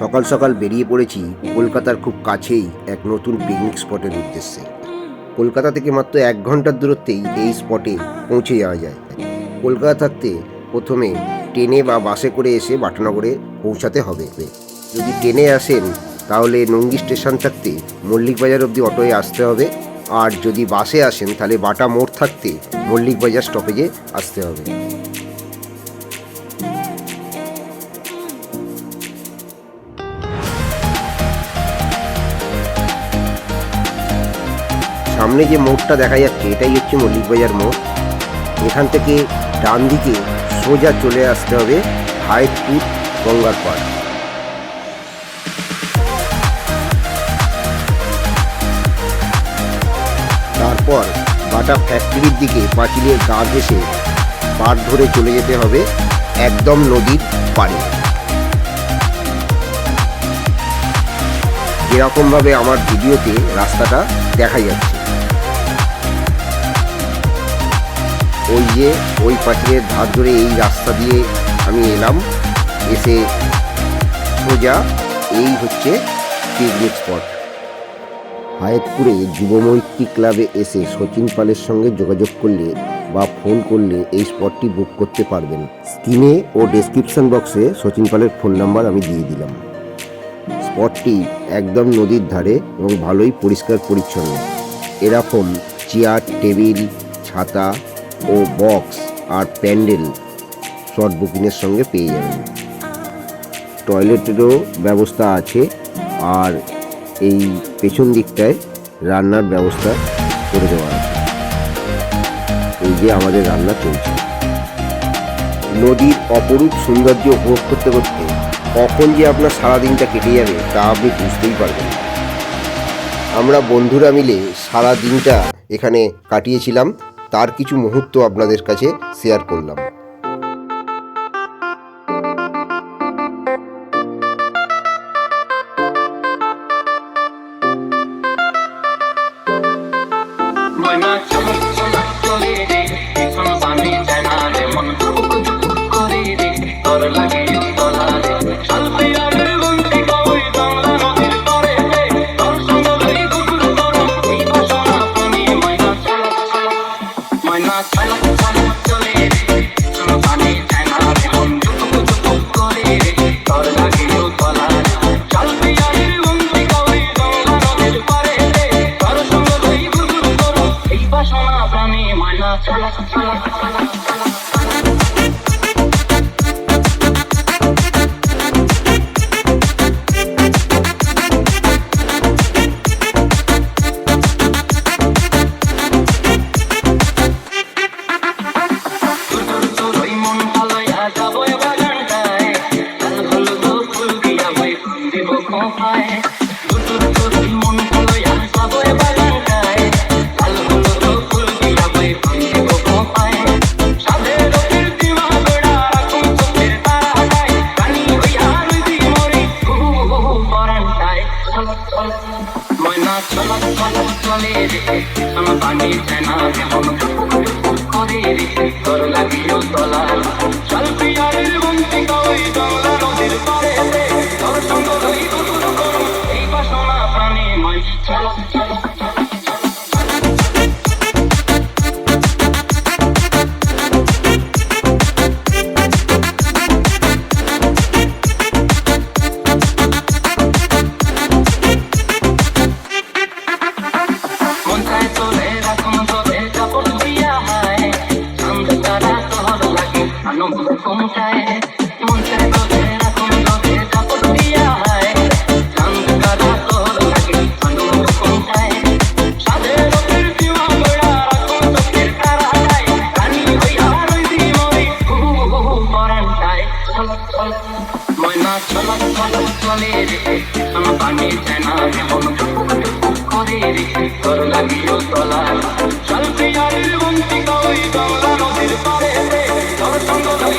সকাল সকাল বেরিয়ে পড়েছি কলকাতার খুব কাছেই এক নতুন পিকনিক স্পটের উদ্দেশ্যে। কলকাতা থেকে মাত্র এক ঘণ্টার দূরত্বেই এই স্পটে পৌঁছে যাওয়া যায়। কলকাতা থাকতে প্রথমে ট্রেনে বা বাসে করে এসে বাটানগরে পৌঁছাতে হবে। যদি ট্রেনে আসেন, তাহলে নঙ্গি স্টেশন থাকতে মল্লিক বাজার অটোয় আসতে হবে। আর যদি বাসে আসেন, তাহলে বাটা মোড় থাকতে মল্লিক বাজার স্টপেজে আসতে হবে। সামনে যে মোড়টা দেখা যাচ্ছে, এটাই হচ্ছে মল্লিক বাজার মোড়। এখান থেকে ডান দিকে সোজা চলে আসতে হবে হাইটপুর গঙ্গার পাড়। তারপর বাটা ফ্যাক্টরির দিকে পাঁচিলের গা ঘেসে পাড় ধরে চলে যেতে হবে একদম নদীর পাড়ে। এরকমভাবে আমার ভিডিওতে রাস্তাটা দেখা যাচ্ছে। ওই যে ওই পাখিরের ধার ধরে এই রাস্তা দিয়ে আমি এলাম। এসে সোজা এই হচ্ছে পিকনিক স্পট। হায়েতপুরে যুবমৈত্রী ক্লাবে এসে সচিন পালের সঙ্গে যোগাযোগ করলে বা ফোন করলে এই স্পটটি বুক করতে পারবেন। স্ক্রিনে ও ডেসক্রিপশন বক্সে সচিন পালের ফোন নাম্বার আমি দিয়ে দিলাম। স্পটটি একদম নদীর ধারে এবং ভালোই পরিষ্কার পরিচ্ছন্ন। এরকম চেয়ার, টেবিল, ছাতা ও বক্স আর প্যান্ডেল শর্ট বুকিংয়ের সঙ্গে পেয়ে যাবেন। টয়লেটেরও ব্যবস্থা আছে আর এই পেছন দিকটায় রান্নার ব্যবস্থা করে দেওয়া আছে। এই যে আমাদের রান্না চলছে। নদীর অপরূপ সৌন্দর্য উপভোগ করতে করতে কখন যে আপনার সারাদিনটা কেটে যাবে তা আপনি বুঝতেই পারবেন আমরা বন্ধুরা মিলে সারা দিনটা এখানে কাটিয়েছিলাম। তার কিছু মুহূর্ত আপনাদের কাছে শেয়ার করলাম। চমক চমক মন ভালোয়া এবার চলে রে সোনা পানি চেনা কেমন করে রে? তোর লাগিও তলা চল পিয়ারের বন্তি কই বাংলা নদীর পারে তোর সঙ্গ করো এই বাসনা প্রাণী ময় চলক চলক চল পিয়ারের বন্তি কই বাংলা নদীর পারে তোর সঙ্গ লই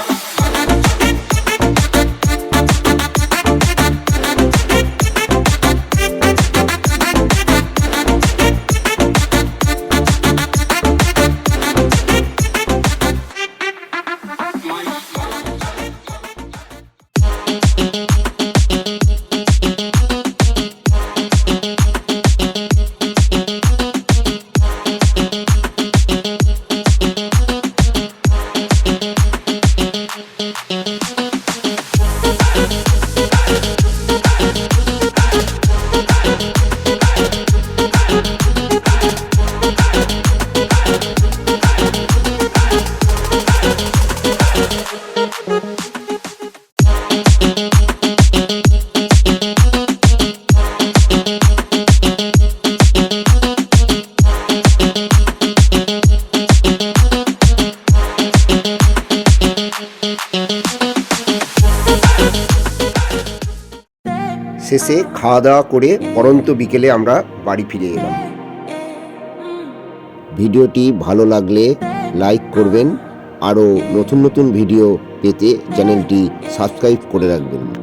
শেষে খাওয়া দাওয়া করে পরন্ত বিকেলে আমরা বাড়ি ফিরে এলাম। ভিডিওটি ভালো লাগলে লাইক করবেন। আরও নতুন নতুন ভিডিও পেতে চ্যানেলটি সাবস্ক্রাইব করে রাখবেন।